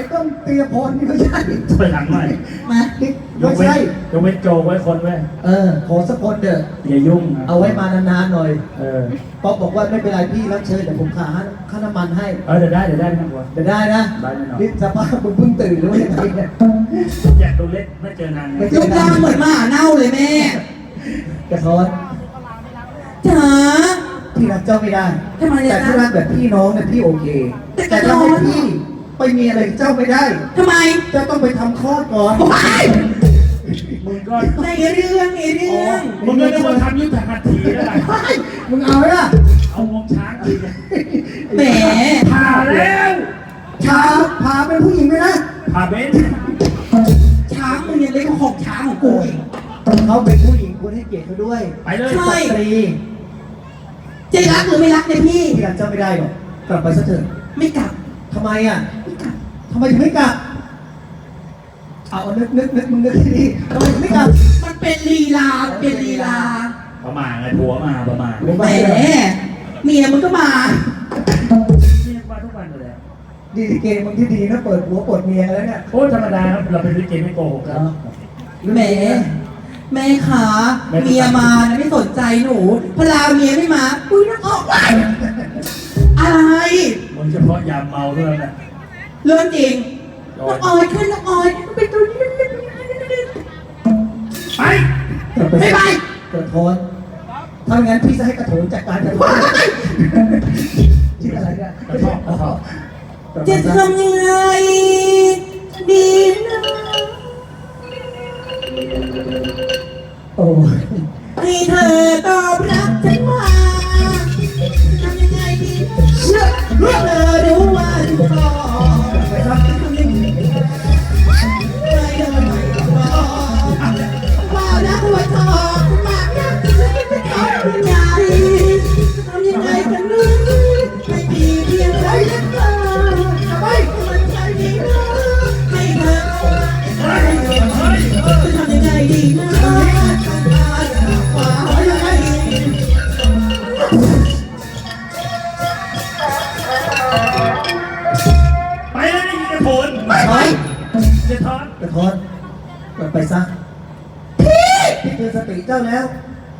อ้ต้นเตียพรนี่ไม่ใช่ไปหลังใหม่มายไม่กเว้นใช่ ยกเว้นโจไว้คนไว้เออขอสักคนเถอะอย่ายุ่งนะเอาไว้มานานๆหน่อยเออป๊อกบอกว่าไม่เป็นไรพี่รับเชิญเดี๋ยวผมขาค่าน้ำมันให้ เออเดี๋ยวได้เดี๋ยวได้ไม่ต้องกลัวเดี๋ยวได้นะได้แน่นอน นี่สภาพมึงเพิ่งตื่นหรือว่ายังไงเนี่ย อยากดูเล็กไม่เจอนานไงไม่เจรูปร่างเหมือนหมาเน่าเลยแม่กระท้อนจ๋า พี่รักเจ้าไม่ได้ทำไมอะแต่ถ้ารักแบบพี่น้องเนี่ยพี่โอเค แต่กแต่ระท้ถ้าอน ให้พี่ ไปมีอะไรกับเจ้าไม่ได้ ทำไมเจ้าต้องไปทำคลอดก่อน ว้ายมึงก็ในเรื่องในเรื่องมึงก็นึกว่าทำยุทธหัตถีแล้วไงเฮ้ยมึงเอาไหมล่ะเอาวงช้างทีเนี่ยแหมผ่าแล้วพาพาเป็นผู้หญิงไหมนะผ่าเบนซ์ช้างมึงยังเล็กกว่าของช้างของกูอีกเขาเป็นผู้หญิงคุณให้เกียรติเขาด้วย ไปเลยใช่สตรีจะรักหรือไม่รักเนี่ยพี่พี่รักเจ้าไม่ได้หรอกกลับไปซะเถอะไม่กลับทำไมอะไม่กลับ ทำไมถึงไม่กลับเอานึกนึกนึกมึงนึกให้ดีทำไมถึงไม่กลับมันเป็นลีลา เป็นลีลาประมาณไงผัวมาประมาณผมแหมไม่ได้หรอกเมียมึงก็มานี่มาทุกวันเลยดีเกมมึงที่ดีนะเปิดหัวเปิดเมียแล้วเนี่ยโอ้ธรรมดาครับเราเป็นลิเกไม่โกหกครับ แหมแม่ขาเมียมานะไม่สนใจหนูพลาเมียไม่มาอุ้ยน้องออกไปอะไร มึงเฉพาะยามเมาเท่านั้นแหละ เรื่องจริงน้องออยขึ้นน้องออยมันเป็นตัวนี้ไปกลับไปไม่ไปกระโทนถ้างั้นพี่จะให้กระโถนจัดการกระโถนชื่ออะไรเนี่ยกระท่อมกระท่อมกลับจะมาซะทำยังไงดีนะโอ้ยให้เธอตอบรับฉันมาทำยังไงดีนะ เชื่อเมื่อเธอรู้ว่าถูกต้องไปรับทำยังไงดีไม่เดินไม่ต้องรอว่ารักว่าชอบมากนะทำยังไงทำยังไงกันนึกไม่มีเพียงใจและเธอไปมันใจดีนะให้เธอเฮ้ยเฮ้ยจะทำยังไงดีนะทำ ซะ พี่พี่เตือนสติเจ้าแล้ว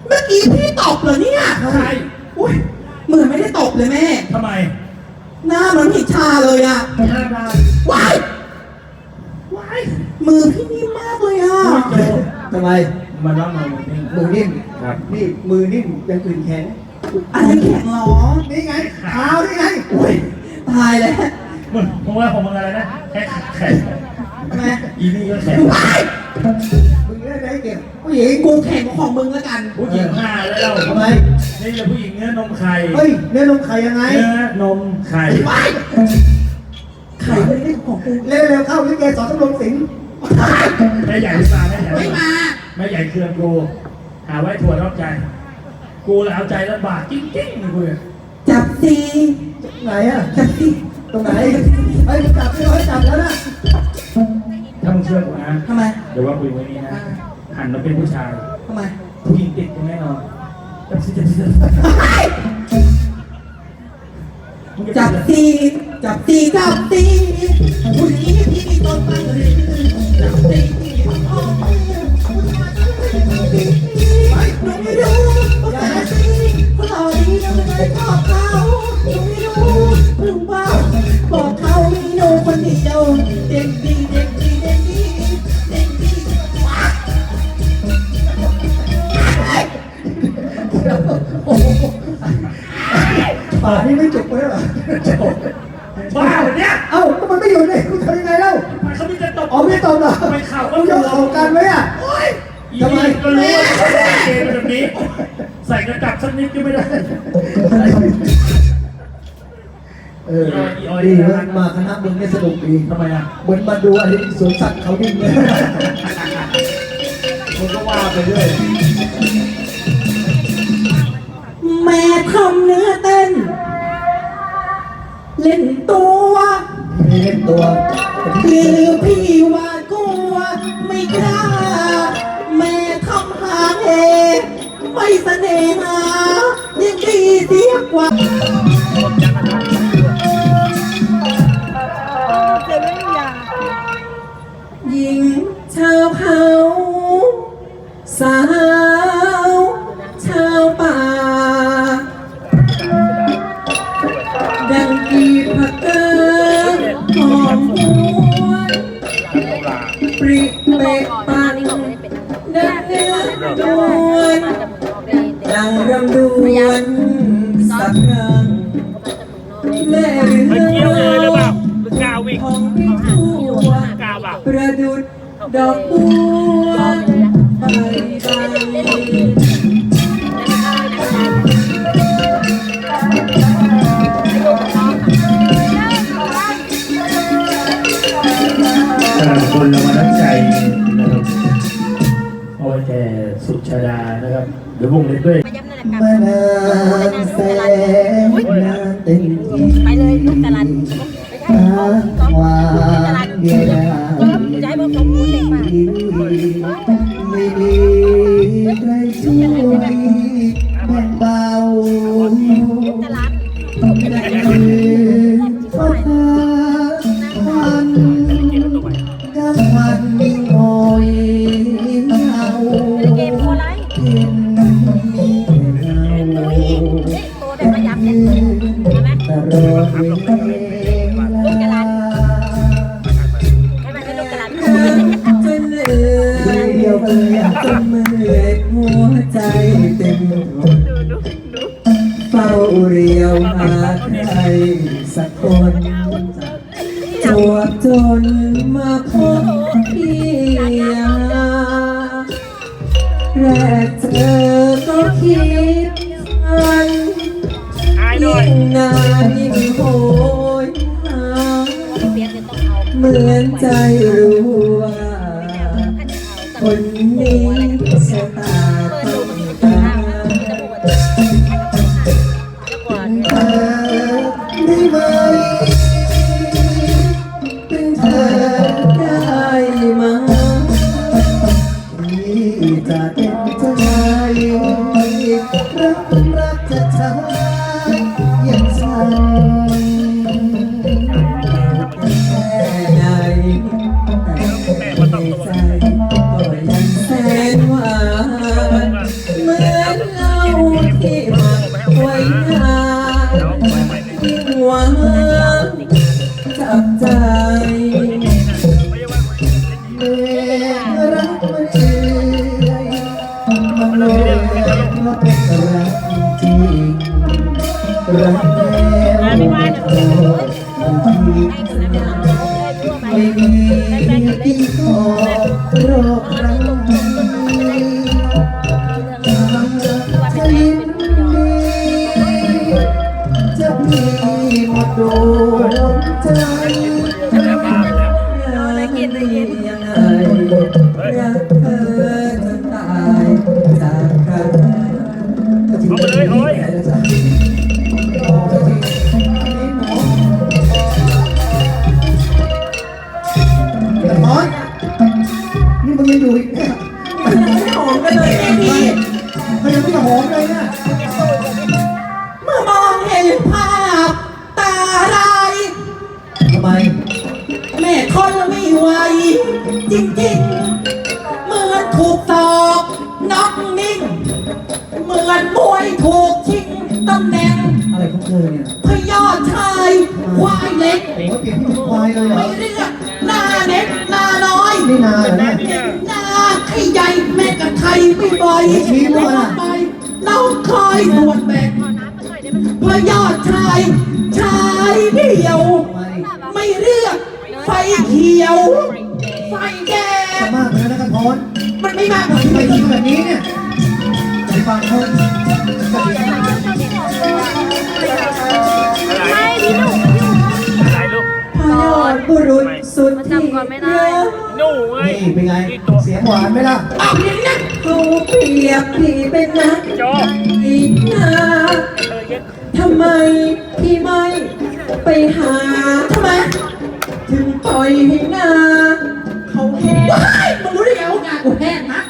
เมื่อกี้พี่ตบเหรอเนี่ยใครอุ้ยเหมือนไม่ได้ตบเลยแม่ ทำไมหน้าเหมันผิดชาเลยอะหน้าด้านว้ายว้ายมือพี่นิ่มมากเลยอะโอ้ยโจทำไมมาล้างมือนี่มือนิ่มครับนี่มือนิ่มอยังอื่นแข็งอะไรแข็งหรอนี่ไงเท้านี่ไงอุ้ยตายแล้วมึงมึงว่าผมมึงอะไรนะแค่แข็ง ทำไมอีนี่ก็แข็งว้ายมึงเล่นได้เก่งผู้หญิงกูแข็งกว่าของมึงแล้วกันผู้หญิงห้าแล้วทำไมนี่จะผู้หญิงเนื้อนมไข่เฮ้ยเนื้อนมไข่ยังไงเนื้อนมไข่ว้ายไข่ไม่ได้ของกูเร็วๆเข้าลิเกสอนตำรวจสิงห์แม่ใหญ่ไม่มาแม่ใหญ่ไม่มาแม่ใหญ่เครื่องกูหาไว้ถั่วรอบใจ กูแล้วเอาใจลำบากจริงๆเลยกูเนี่ยจับซีไหนอะจับซี ตรงไหนเฮ้ยมึงจับไม่ร้อยจับแล้วนะถ้ามึงเชื่อกูนะทำไมเดี๋ยวว่าคุยไว้นี้นะหันมาเป็นผู้ชาย ทำไมผู้หญิงติดกูแน่นอนจับสิจับสิจับมึงจะจับซีจับซีจับซีผู้หญิงที่มีต้นไปเลยจับซีอ๋อหนูไม่รู้ว่าแต่ซีเขาหล่อดีทำไมชอบเขา เออดีเว้ยมาคณะมึงเนี่ยสนุกดีทำไมอะเหมือนมาดูอะไรสวนสัตว์เขาดิ้นเลยมึงก็ว่าไปเรื่อยแม่ทำเนื้อเต้น เล่นตัวพี่ไม่เล่นตัวพี่ลืมพี่ว่ากลัวไม่กล้า แม่ทำหาเองไม่เสน่หายังดีเสีย กว่าเซเว่นยาหญิงชาวเขาสาว ชาวป่า ดังกีพระ ดดอกบัวใบใบสำหรับคนละวันน้ำใจนะครับเอาไว้แก่สุชาดานะครับเดี๋ยววงเล็บด้วยมาย้ำนั่นแหละครับมานานแสนนานเต็มทีไปเลยลูกตะลันไม่ใช่หาความเดียวดา ยจะให้บอกเขาพูดเด็กมาไม่มีใครช่วยแบ่งเบาตะลันแต่คือฟ้าพันกำมันโอยเงาเกมโคไลเป็นมีเราตัวแบบมาย้ำเนี่ยเห็นไหม หัวใจเต็มทนเฝ้าเรียวหาใครสักคนจวบจนมาพบพี่แรกเจอก็คิดอันอายหน่อยิ่ยงนานยิ่งโหยหาเปียกจะต้องเอาเหมือนใจรู้ เป็นเธอได้ไหมาที่จะเป็นเจ้านายรักรักจะทำอย่างฉันแค่ไหนแต่ในใจก็ยังแสนหวานเหมือนเราที่หมักไว้นาน ที่ขอรอบรัก ถูกตอกน็อกนิ่ง เหมือนมวยถูกชิงตำแหน่งอะไรของเธอเนี่ยพยอดชายควายเล็ก โอ้ยเปลี่ยนที่เป็นควายเลยเหรอไม่เรียกหน้าเล็กหน้าน้อยนี่นาเหรอเนี่ยหน้าไอ้ใหญ่แม่กับใครไม่บ่อยชี้มั่วน่ะ ไปเราคอยส่วนแบ่งพยอดชายชายเดียวทำไมไม่เลือกไฟเขียว ไฟแดจะงมากไป แล้วนะครับพรมันไม่มากกว่าที่ที่ไปไปยิยิงงแบบนี้เนี่ยจะฟังเขาจะดีไม่พี่หนุ่มอะไรลูกพยอดบุรุษสุดที่จำก่อนไม่ได้รักหนูไงนี่เป็นไงนี่ตัวเสียงหวานไหมล่ะอ้าวอย่างนี้นะเขาเปรียบพี่เป็นนักโจอีกนาเออเย็นทำไมพี่ไม่ไปหาทำไม ถึงปล่อยให้นาเขาแห้ง กูแห้งนะ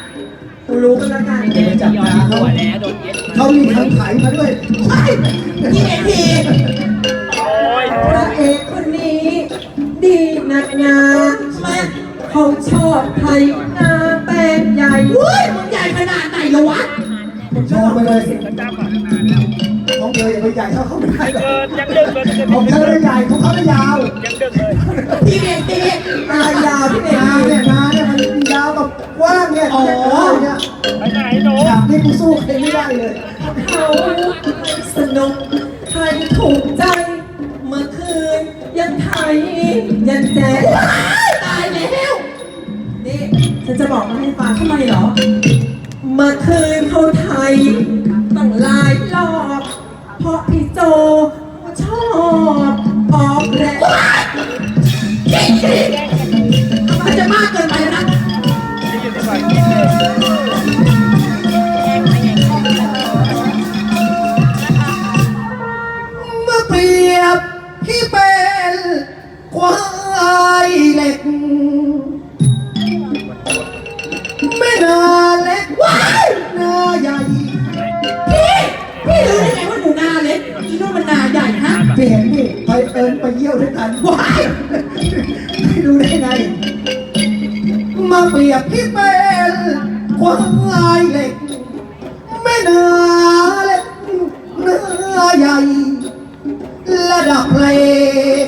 กูรู้กันแล้วกันจะไปจับตาเขาแล้วโดนเย็นเขามีทางไถมาด้วยว้ายยิงเองทีโอ้ยพระเอกคนนี้ ดีนักหนาแม่เขาชอบไทยนาแป้งใหญ่เว้ยมึงใหญ่ขนาดไหนละวะชอบไปเลยประจำอะนานแล้วของเธออย่าไปใหญ่เท่าเขาไม่ได้หรอกเกินยังดึกเลยยังของเธอใหญ่ของเขาไม่ยาวดึกเลยพี่เอกพี่เอกนายาวพี่เอกนาเนี่ยนาเนี่ยมันเนี่ยไปไหนหนูฉากนี้กูสู้ใครไม่ได้เลยเขาสนุกใครถูกใจ เมื่อคืน ยังไทยยังแจ๊ว้ายตายแล้วนี่ฉันจะบอกมาให้ฟังทำไมเหรอ เมื่อคืนเขาไทยตั้งหลายรอบ เพราะพี่โจชอบออกแรง เมื่อเปรียบที่เป็นควายเหล็ก ไม่นาเล็กว้ายนาใหญ่พี่พี่รู้ได้ไงว่าหนูนาเล็กอีนู่นมันนาใหญ่ฮะเปลี่ยนนี่ไปเอิญไปเยี่ยวด้วยกันว้ายไม่รู้ได้ไง มาเปรียบที่เป็นควายเหล็ก ไม่นาเล็กเนื้อใหญ่ระดับเลง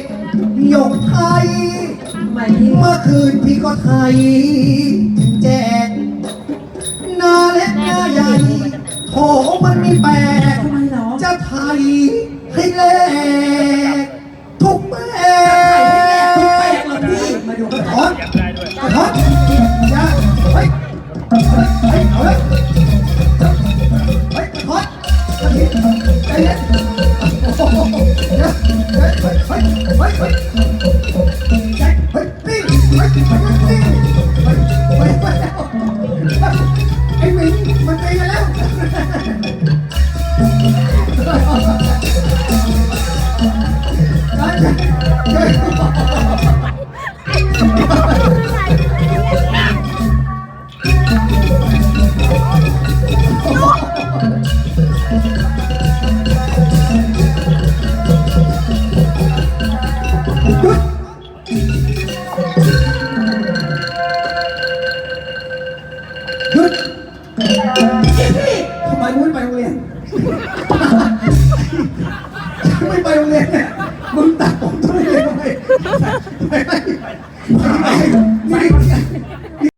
ยกไทย เมื่อคืนพี่ก็ไทยแจกนาเล็กนาใหญ่โถมันมีแปลกจะไทยให้แลก เฮ้ย